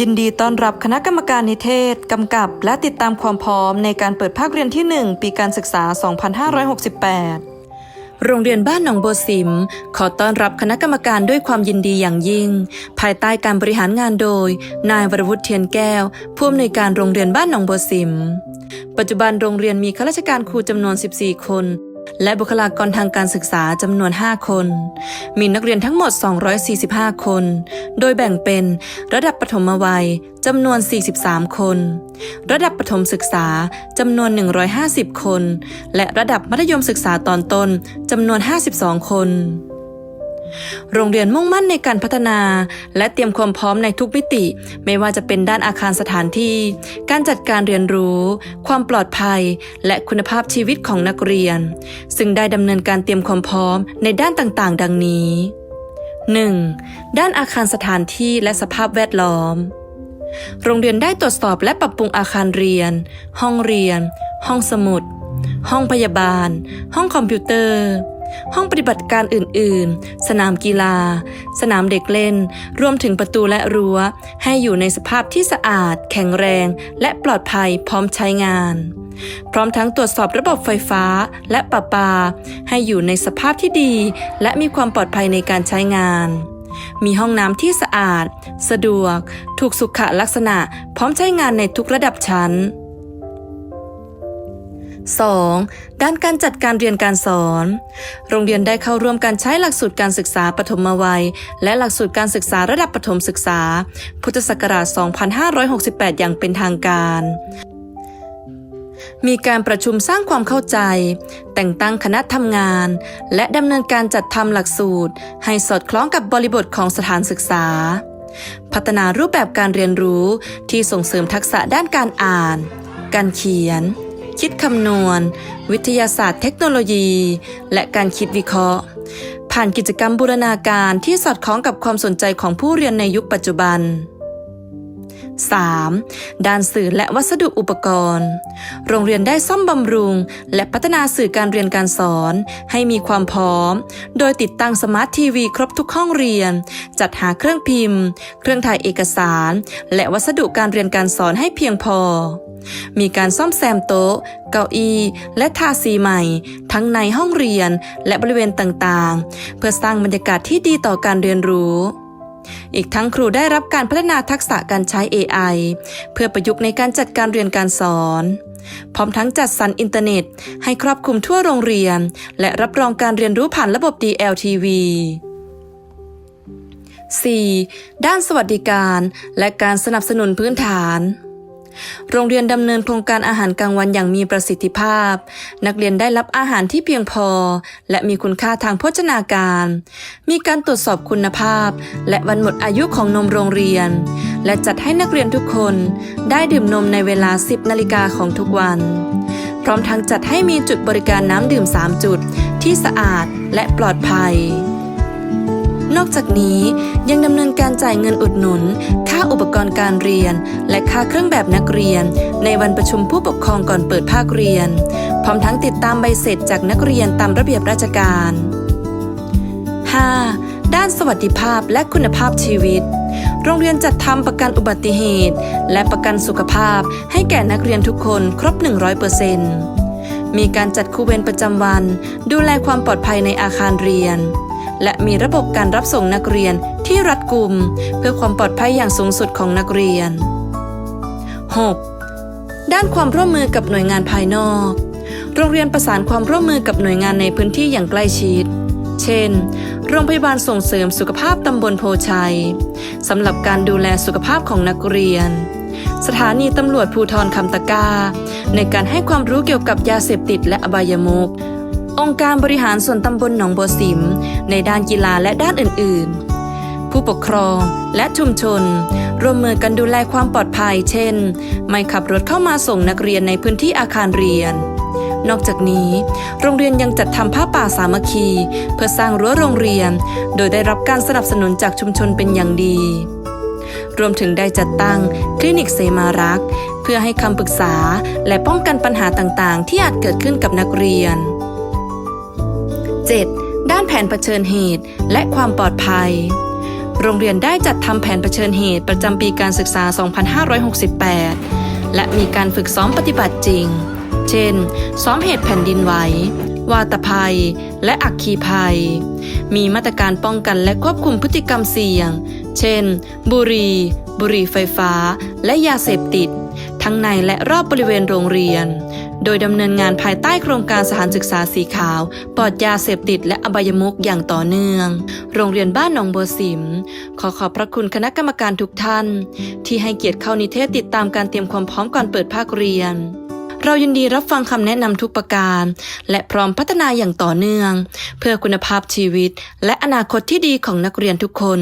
ยินดีต้อนรับคณะกรรมการนิเทศ กำกับและติดตามความพร้อมในการเปิดภาคเรียนที่ 1 ปีการศึกษา 2568 โรงเรียนบ้านหนองโบสิม ขอต้อนรับคณะกรรมการด้วยความยินดีอย่างยิ่ง ภายใต้การบริหารงานโดย นายวรวุฒิเทียนแก้ว ผู้อำนวยการโรงเรียนบ้านหนองโบสิม ปัจจุบันโรงเรียนมีข้าราชการครูจำนวน 14 คน และบุคลากรทางการศึกษาจำนวน 5 คน มีนักเรียนทั้งหมด 245 คน โดยแบ่งเป็นระดับปฐมวัยจำนวน 43 คน ระดับปฐมศึกษาจำนวน 150 คน และระดับมัธยมศึกษาตอนต้นจำนวน 52 คน โรงเรียนมุ่งมั่นในการพัฒนา และเตรียมความพร้อมในทุกมิติ ไม่ว่าจะเป็นด้านอาคารสถานที่ การจัดการเรียนรู้ ความปลอดภัย และคุณภาพชีวิตของนักเรียน ซึ่งได้ดำเนินการเตรียมความพร้อมในด้านต่างๆ ดังนี้ 1. ด้านอาคารสถานที่และสภาพแวดล้อม โรงเรียนได้ตรวจสอบและปรับปรุงอาคารเรียน ห้องเรียน ห้องสมุด ห้องพยาบาล ห้องคอมพิวเตอร์ ห้องปฏิบัติการอื่น ๆ สนามกีฬา สนามเด็กเล่น รวมถึงประตูและรั้ว ให้อยู่ในสภาพที่สะอาด แข็งแรง และปลอดภัยพร้อมใช้งาน พร้อมทั้งตรวจสอบระบบไฟฟ้าและประปา ให้อยู่ในสภาพที่ดี และมีความปลอดภัยในการใช้งานมีห้องน้ำที่สะอาด สะดวก ถูกสุขลักษณะ พร้อมใช้งานในทุกระดับชั้น 2. ด้านการจัดการเรียนการสอน โรงเรียนได้เข้าร่วมการใช้หลักสูตรการศึกษาปฐมวัย และหลักสูตรการศึกษาระดับประถมศึกษา พุทธศักราช 2568 อย่างเป็นทางการ มีการประชุมสร้างความเข้าใจ แต่งตั้งคณะทำงาน และดำเนินการจัดทำหลักสูตร ให้สอดคล้องกับบริบทของสถานศึกษา พัฒนารูปแบบการเรียนรู้ที่ส่งเสริมทักษะด้านการอ่าน การเขียน คิดคำนวณ วิทยาศาสตร์เทคโนโลยี และการคิดวิเคราะห์ ผ่านกิจกรรมบูรณาการที่สอดคล้องกับความสนใจของผู้เรียนในยุคปัจจุบัน 3. ด้านสื่อและวัสดุอุปกรณ์ โรงเรียนได้ซ่อมบำรุง และพัฒนาสื่อการเรียนการสอน ให้มีความพร้อม โดยติดตั้งสมาร์ททีวีครบทุกห้องเรียน จัดหาเครื่องพิมพ์ เครื่องถ่ายเอกสาร และวัสดุการเรียนการสอนให้เพียงพอ มีการซ่อมแซมโต๊ะ เก้าอี้และทาสีใหม่ ทั้งในห้องเรียนและบริเวณต่างๆ เพื่อสร้างบรรยากาศที่ดีต่อการเรียนรู้ อีกทั้งครูได้รับการพัฒนาทักษะการใช้ AI เพื่อประยุกต์ในการจัดการเรียนการสอน พร้อมทั้งจัดสรรอินเทอร์เน็ต ให้ครอบคลุมทั่วโรงเรียน และรับรองการเรียนรู้ผ่านระบบ DLTV 4. ด้านสวัสดิการ และการสนับสนุนพื้นฐาน โรงเรียนดำเนินโครงการอาหารกลางวันอย่างมีประสิทธิภาพ นักเรียนได้รับอาหารที่เพียงพอ และมีคุณค่าทางโภชนาการ มีการตรวจสอบคุณภาพ และวันหมดอายุของนมโรงเรียน และจัดให้นักเรียนทุกคนได้ดื่มนมในเวลา 10 นาฬิกาของทุกวัน พร้อมทั้งจัดให้มีจุดบริการน้ำดื่ม 3 จุด ที่สะอาดและปลอดภัย นอกจากนี้ยังดำเนินการจ่ายเงินอุดหนุน ค่าอุปกรณ์การเรียน และค่าเครื่องแบบนักเรียน ในวันประชุมผู้ปกครองก่อนเปิดภาคเรียน พร้อมทั้งติดตามใบเสร็จจากนักเรียนตามระเบียบราชการ 5. ด้านสวัสดิภาพและคุณภาพชีวิต โรงเรียนจัดทำประกันอุบัติเหตุ และประกันสุขภาพ ให้แก่นักเรียนทุกคนครบ 100%มีการจัดครูเวรประจำวัน ดูแลความปลอดภัยในอาคารเรียน และมีระบบการรับส่งนักเรียนที่รัดกุม เพื่อความปลอดภัยอย่างสูงสุดของนักเรียน 6. ด้านความร่วมมือกับหน่วยงานภายนอก โรงเรียนประสานความร่วมมือกับหน่วยงานในพื้นที่อย่างใกล้ชิด เช่น โรงพยาบาลส่งเสริมสุขภาพตำบลโพชัยสำหรับการดูแลสุขภาพของนักเรียน สถานีตำรวจภูทรคำตะกา ในการให้ความรู้เกี่ยวกับยาเสพติดและอบายมุข องค์การบริหารส่วนตำบลหนองบัวสิม ในด้านกีฬาและด้านอื่น ๆ ผู้ปกครองและชุมชน ร่วมมือกันดูแลความปลอดภัย เช่น ไม่ขับรถเข้ามาส่งนักเรียนในพื้นที่อาคารเรียน นอกจากนี้ โรงเรียนยังจัดทำผ้าป่าสามัคคี เพื่อสร้างรั้วโรงเรียน โดยได้รับการสนับสนุนจากชุมชนเป็นอย่างดีรวมถึงได้จัดตั้งคลินิกเสมารัก เพื่อให้คำปรึกษาและป้องกันปัญหาต่างๆ ที่อาจเกิดขึ้นกับนักเรียน 7. ด้านแผนเผชิญเหตุ และความปลอดภัย โรงเรียนได้จัดทำแผนเผชิญเหตุประจำปีการศึกษา 2568 และมีการฝึกซ้อมปฏิบัติจริง เช่น ซ้อมเหตุแผ่นดินไหว วาตภัย และอัคคีภัย มีมาตรการป้องกันและควบคุมพฤติกรรมเสี่ยง เช่น บุหรี่ บุหรี่ไฟฟ้า และยาเสพติด ทั้งในและรอบบริเวณโรงเรียน โดยดำเนินงานภายใต้โครงการสถานศึกษาสีขาว ปลอดยาเสพติดและอบายมุกอย่างต่อเนื่อง โรงเรียนบ้านหนองบัวสิม ขอขอบพระคุณคณะกรรมการทุกท่าน ที่ให้เกียรติเข้านิเทศติดตามการเตรียมความพร้อมก่อนเปิดภาคเรียนเรายินดีรับฟังคำแนะนำทุกประการ และพร้อมพัฒนาอย่างต่อเนื่อง เพื่อคุณภาพชีวิต และอนาคตที่ดีของนักเรียนทุกคน